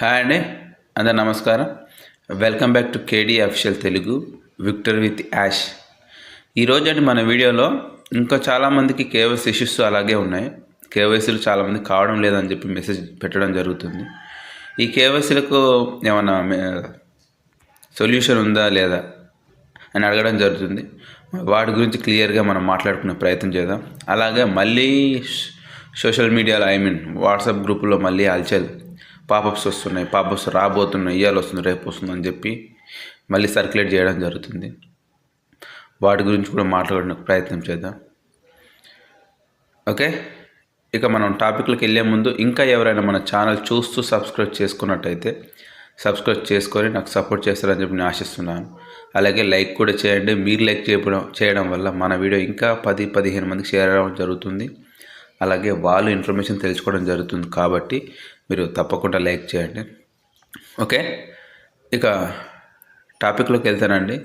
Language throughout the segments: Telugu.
హాయ్ అండి అందరు నమస్కారం. Welcome back to KD official Telugu victor with Yash. ఈరోజు అండి మన వీడియోలో ఇంకా చాలామందికి కేవైసీ ఇష్యూస్ అలాగే ఉన్నాయి. కేవైసీలు చాలామంది కావడం లేదని చెప్పి మెసేజ్ పెట్టడం జరుగుతుంది. ఈ కేవైసీలకు ఏమైనా సొల్యూషన్ ఉందా లేదా అని అడగడం జరుగుతుంది. వాటి గురించి క్లియర్గా మనం మాట్లాడుకునే ప్రయత్నం చేద్దాం. అలాగే మళ్ళీ సోషల్ మీడియాలో ఐ మీన్ వాట్సాప్ గ్రూపులో మళ్ళీ హల్చల్ పాపప్స్ వస్తున్నాయి పాపప్స్ రాబోతున్నాయి ఇవాళ వస్తుంది రేపు వస్తుంది అని చెప్పి మళ్ళీ సర్క్యులేట్ చేయడం జరుగుతుంది. వాటి గురించి కూడా మాట్లాడడానికి ప్రయత్నం చేద్దాం. ఓకే? ఇక మనం టాపిక్లకు వెళ్ళే ముందు ఇంకా ఎవరైనా మన ఛానల్ చూస్తూ సబ్స్క్రైబ్ చేసుకున్నట్టయితే సబ్స్క్రైబ్ చేసుకొని నాకు సపోర్ట్ చేస్తారని చెప్పి నేను ఆశిస్తున్నాను. అలాగే లైక్ కూడా చేయండి. మీరు లైక్ చేయడం చేయడం వల్ల మన వీడియో ఇంకా పది పదిహేను మందికి షేర్ అవ్వడం జరుగుతుంది. అలాగే వాళ్ళు ఇన్ఫర్మేషన్ తెలుసుకోవడం జరుగుతుంది కాబట్టి మీరు తప్పకుండా లైక్ చేయండి. ఓకే? ఇక టాపిక్లోకి వెళ్తానండి.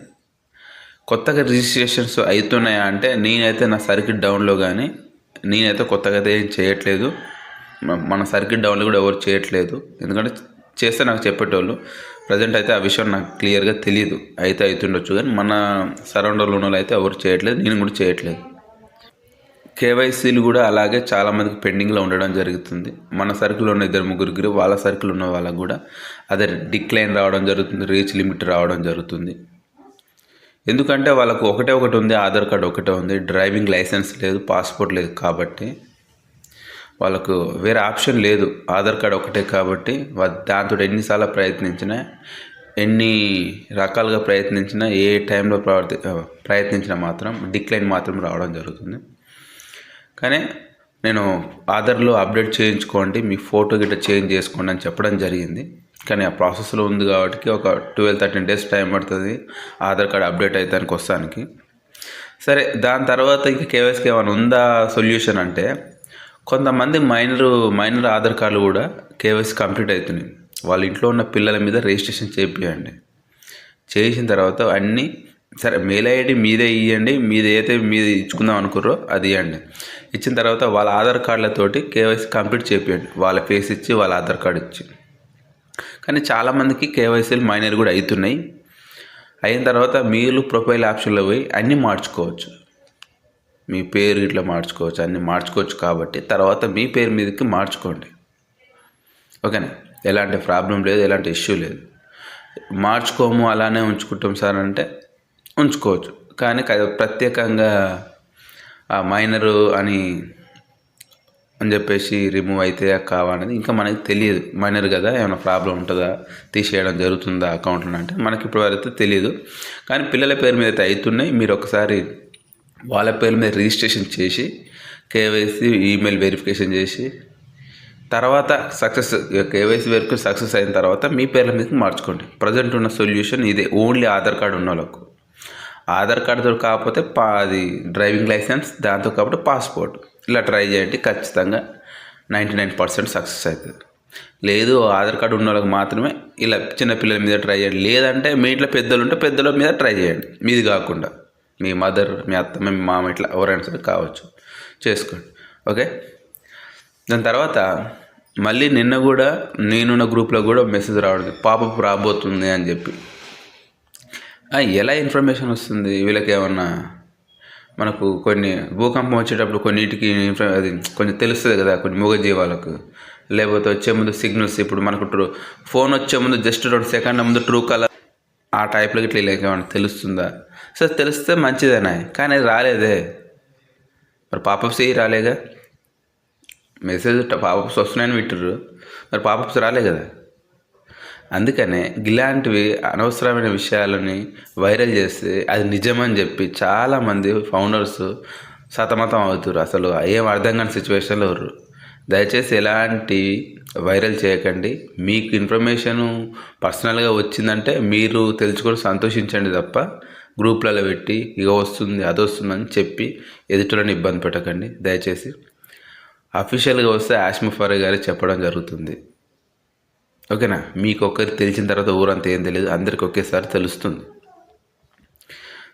కొత్తగా రిజిస్ట్రేషన్స్ అవుతున్నాయా అంటే నేనైతే నా సర్కిట్ డౌన్లో కానీ నేనైతే కొత్తగా అయితే ఏం చేయట్లేదు. మన సర్కిట్ డౌన్లో కూడా ఎవరు చేయట్లేదు. ఎందుకంటే చేస్తే నాకు చెప్పేటోళ్ళు. ప్రజెంట్ అయితే ఆ విషయం నాకు క్లియర్గా తెలియదు అయితే అవుతుండొచ్చు కానీ మన సరౌండర్లో ఉన్న వాళ్ళు అయితే ఎవరు చేయట్లేదు. నేను కూడా చేయట్లేదు. కేవైసీలు కూడా అలాగే చాలామందికి పెండింగ్లో ఉండడం జరుగుతుంది. మన సర్కిల్ ఉన్న ఇద్దరు ముగ్గురికి వాళ్ళ సర్కిల్ ఉన్న వాళ్ళకు కూడా అదే డిక్లైన్ రావడం జరుగుతుంది రీచ్ లిమిట్ రావడం జరుగుతుంది. ఎందుకంటే వాళ్ళకు ఒకటే ఒకటి ఉంది ఆధార్ కార్డు ఒకటే ఉంది డ్రైవింగ్ లైసెన్స్ లేదు పాస్పోర్ట్ లేదు కాబట్టి వాళ్ళకు వేరే ఆప్షన్ లేదు ఆధార్ కార్డు ఒకటే కాబట్టి దాంతో ఎన్నిసార్లు ప్రయత్నించినా ఎన్ని రకాలుగా ప్రయత్నించినా ఏ టైంలో ప్రవర్తి ప్రయత్నించినా మాత్రం డిక్లైన్ మాత్రం రావడం జరుగుతుంది. కానీ నేను ఆధార్లో అప్డేట్ చేయించుకోండి మీ ఫోటో గిట్ట చేంజ్ చేసుకోండి అని చెప్పడం జరిగింది. కానీ ఆ ప్రాసెస్లో ఉంది కాబట్టి ఒక ట్వెల్వ్ థర్టీన్ డేస్ టైం పడుతుంది ఆధార్ కార్డ్ అప్డేట్ అవుతానికి వస్తానికి. సరే దాని తర్వాత ఇంకా కేవైసీకి ఏమైనా ఉందా సొల్యూషన్ అంటే కొంతమంది మైనర్ మైనర్ ఆధార్ కార్డులు కూడా కేవైసీ కంప్లీట్ అవుతున్నాయి. వాళ్ళ ఇంట్లో ఉన్న పిల్లల మీద రిజిస్ట్రేషన్ చేయించండి చేసిన తర్వాత అన్నీ సరే మెయిల్ ఐడి మీదే ఇవ్వండి మీది అయితే మీది ఇచ్చుకుందాం అనుకుర్రో అది ఇవ్వండి ఇచ్చిన తర్వాత వాళ్ళ ఆధార్ కార్డులతోటి కేవైసీ కంప్లీట్ చేపియండి. వాళ్ళ ఫేస్ ఇచ్చి వాళ్ళ ఆధార్ కార్డు ఇచ్చి. కానీ చాలామందికి కేవైసీలు మైనర్ కూడా అవుతున్నాయి అయిన తర్వాత మీరు ప్రొఫైల్ ఆప్షన్లో పోయి అన్నీ మార్చుకోవచ్చు. మీ పేరు ఇట్లా మార్చుకోవచ్చు అన్నీ మార్చుకోవచ్చు కాబట్టి. తర్వాత మీ పేరు మీదకి మార్చుకోండి. ఓకేనా? ఎలాంటి ప్రాబ్లం లేదు ఎలాంటి ఇష్యూ లేదు. మార్చుకోము అలానే ఉంచుకుంటాం సార్ అంటే ఉంచుకోవచ్చు. కానీ ప్రత్యేకంగా ఆ మైనరు అని అని చెప్పేసి రిమూవ్ అయితే కావాలనేది ఇంకా మనకి తెలియదు. మైనర్ కదా ఏమైనా ప్రాబ్లం ఉంటుందా తీసేయడం జరుగుతుందా అకౌంట్లో అంటే మనకి ఇప్పుడు వరకు తెలియదు కానీ పిల్లల పేరు మీద అయితే అవుతున్నాయి. మీరు ఒకసారి వాళ్ళ పేరు మీద రిజిస్ట్రేషన్ చేసి కేవైసీ ఈమెయిల్ వెరిఫికేషన్ చేసి తర్వాత సక్సెస్ కేవైసీ వరకు సక్సెస్ అయిన తర్వాత మీ పేర్ల మీద మార్చుకోండి. ప్రజెంట్ ఉన్న సొల్యూషన్ ఇదే. ఓన్లీ ఆధార్ కార్డు ఉన్న వాళ్ళకు. ఆధార్ కార్డుతో కాకపోతే పా అది డ్రైవింగ్ లైసెన్స్ దాంతో కాబట్టి పాస్పోర్ట్. ఇలా ట్రై చేయండి ఖచ్చితంగా నైంటీ నైన్ పర్సెంట్ సక్సెస్ అవుతుంది. లేదు ఆధార్ కార్డు ఉన్న వాళ్ళకి మాత్రమే ఇలా చిన్న పిల్లల మీద ట్రై చేయండి. లేదంటే మీ ఇంట్లో పెద్దలు ఉంటే పెద్దల మీద ట్రై చేయండి. మీది కాకుండా. మీ మదర్ మీ అత్తమ్మ మీ మామ ఇట్లా ఎవరైనా సరే కావచ్చు. చేసుకోండి. ఓకే? దాని తర్వాత మళ్ళీ నిన్న కూడా నేనున్న గ్రూప్లో కూడా మెసేజ్ రావడం పాప రాబోతుంది అని చెప్పి. ఎలా ఇన్ఫర్మేషన్ వస్తుంది? వీళ్ళకి ఏమన్నా మనకు కొన్ని భూకంపం వచ్చేటప్పుడు కొన్నిటికి ఇన్ఫర్ అది కొంచెం తెలుస్తుంది కదా కొన్ని మూగజీవాలకు. లేకపోతే వచ్చే ముందు సిగ్నల్స్ ఇప్పుడు మనకు ట్రూ ఫోన్ వచ్చే ముందు జస్ట్ రెండు సెకండ్ల ముందు ట్రూ కలర్ ఆ టైప్లో ఇట్లా ఏమైనా తెలుస్తుందా? సో తెలిస్తే మంచిదేనా? కానీ అది రాలేదే. మరి పాపప్స్ ఏ రాలేగా? మెసేజ్ పాపప్స్ వస్తున్నాయని వింటారు మరి పాపప్స్ రాలే కదా? అందుకనే ఇలాంటివి అనవసరమైన విషయాలని వైరల్ చేస్తే అది నిజమని చెప్పి చాలామంది ఫౌండర్స్ సతమతం అవుతారు అసలు ఏం అర్థం కాని సిచ్యువేషన్లో ఉర్రు. దయచేసి ఎలాంటి వైరల్ చేయకండి. మీకు ఇన్ఫర్మేషన్ పర్సనల్గా వచ్చిందంటే మీరు తెలుసుకొని సంతోషించండి తప్ప గ్రూప్లలో పెట్టి ఇక వస్తుంది అది వస్తుందని చెప్పి ఎదుటిలను ఇబ్బంది పెట్టకండి. దయచేసి అఫీషియల్గా వస్తే ఆష్మఫారే గారు చెప్పడం జరుగుతుంది. ఓకేనా? మీకు ఒక్కరికి తెలిసిన తర్వాత ఊరంతా ఏం తెలియదు అందరికి ఒకేసారి తెలుస్తుంది.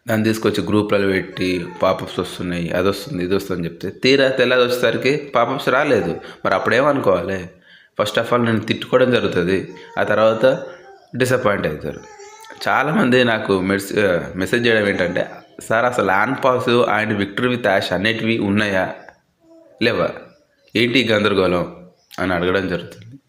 దాన్ని తీసుకొచ్చి గ్రూప్లలో పెట్టి పాపప్స్ వస్తున్నాయి అది వస్తుంది ఇది వస్తుంది అని చెప్తే తీరా తెల్లది వచ్చేసరికి పాపప్స్ రాలేదు. మరి అప్పుడేమనుకోవాలి? ఫస్ట్ ఆఫ్ ఆల్ నేను తిట్టుకోవడం జరుగుతుంది. ఆ తర్వాత డిసప్పాయింట్ అవుతారు. చాలామంది నాకు మెస్ మెసేజ్ చేయడం ఏంటంటే సార్ అసలు on pass and victory with Yash అనేటివి ఉన్నాయా? లేవా? ఏంటి గందరగోళం? అని అడగడం జరుగుతుంది.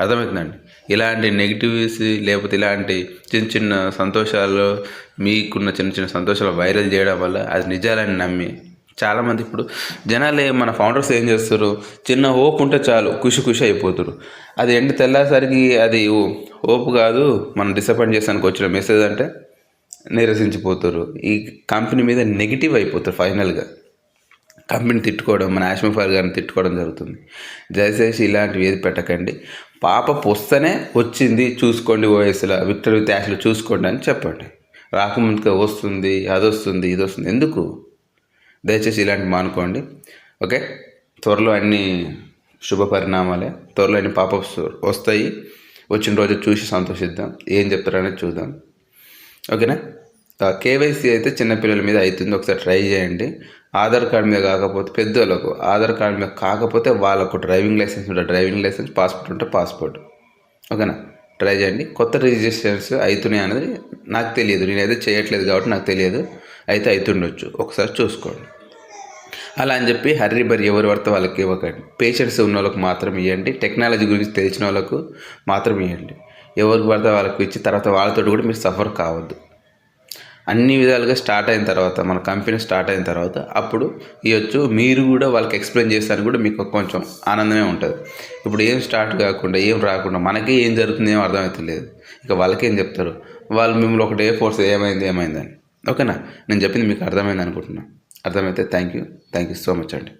అర్థమవుతుందండి. ఇలాంటి నెగిటివ్స్ లేకపోతే ఇలాంటి చిన్న చిన్న సంతోషాలు మీకున్న చిన్న చిన్న సంతోషాలు వైరల్ చేయడం వల్ల అది నిజాలని నమ్మి చాలామంది ఇప్పుడు జనాలు మన ఫౌండర్స్ ఏం చేస్తారు? చిన్న ఓపు ఉంటే చాలు ఖుషి ఖుషి అయిపోతారు. అది ఎండ తెల్లాసరికి అది ఓ- కాదు మనం డిసప్పాయింట్ చేసానికి వచ్చిన మెసేజ్ అంటే నిరసించిపోతారు. ఈ కంపెనీ మీద నెగిటివ్ అయిపోతారు ఫైనల్గా కంపెనీ తిట్టుకోవడం మన ఆశ్మఫార్ గారిని తిట్టుకోవడం జరుగుతుంది. దయచేసి ఇలాంటివి ఏది పెట్టకండి. పాప వస్తేనే వచ్చింది చూసుకోండి ఓఎస్లో విక్టర్ విత్ యాష్లో చూసుకోండి అని చెప్పండి. రాకముందుగా వస్తుంది అది వస్తుంది ఇది వస్తుంది ఎందుకు? దయచేసి ఇలాంటివి మానుకోండి. ఓకే? త్వరలో అన్ని శుభ పరిణామాలే. త్వరలో అన్ని పాప వస్తాయి. వచ్చిన రోజు చూసి సంతోషిద్దాం. ఏం చెప్తారనేది చూద్దాం. ఓకేనా? కేవైసీ అయితే చిన్నపిల్లల మీద అవుతుంది. ఒకసారి ట్రై చేయండి. ఆధార్ కార్డ్ మీద కాకపోతే పెద్దోళ్ళకు ఆధార్ కార్డ్ మీద కాకపోతే వాళ్ళకు డ్రైవింగ్ లైసెన్స్ ఉంటే డ్రైవింగ్ లైసెన్స్ పాస్పోర్ట్ ఉంటే పాస్పోర్ట్. ఓకేనా? ట్రై చేయండి. కొత్త రిజిస్ట్రేషన్స్ అవుతున్నాయి అనేది నాకు తెలియదు. నేనైతే చేయట్లేదు కాబట్టి నాకు తెలియదు. అయితే అవుతుండొచ్చు. ఒకసారి చూసుకోండి. అలా అని చెప్పి హర్రీ బరి ఎవరు పడితే వాళ్ళకి ఇవ్వకండి. పేషెంట్స్ ఉన్న వాళ్ళకి మాత్రం ఇవ్వండి. టెక్నాలజీ గురించి తెలిసిన వాళ్ళకు మాత్రం ఇవ్వండి. ఎవరికి పడితే వాళ్ళకి ఇచ్చి తర్వాత వాళ్ళతో కూడా మీరు సఫర్ కావద్దు. అన్ని విధాలుగా స్టార్ట్ అయిన తర్వాత మన కంపెనీ స్టార్ట్ అయిన తర్వాత అప్పుడు ఇవ్వచ్చు మీరు కూడా వాళ్ళకి ఎక్స్ప్లెయిన్ చేస్తాను కూడా మీకు కొంచెం ఆనందమే ఉంటుంది. ఇప్పుడు ఏం స్టార్ట్ కాకుండా ఏం రాకుండా మనకే ఏం జరుగుతుంది ఏం అర్థమవుతలేదు ఇక వాళ్ళకేం చెప్తారు? వాళ్ళు మిమ్మల్ని ఒక డే ఫోర్స్ ఏమైంది ఏమైందని ఓకేనా? నేను చెప్పింది మీకు అర్థమైంది అనుకుంటున్నాను అర్థమైతే thank you. Thank you so much అండి.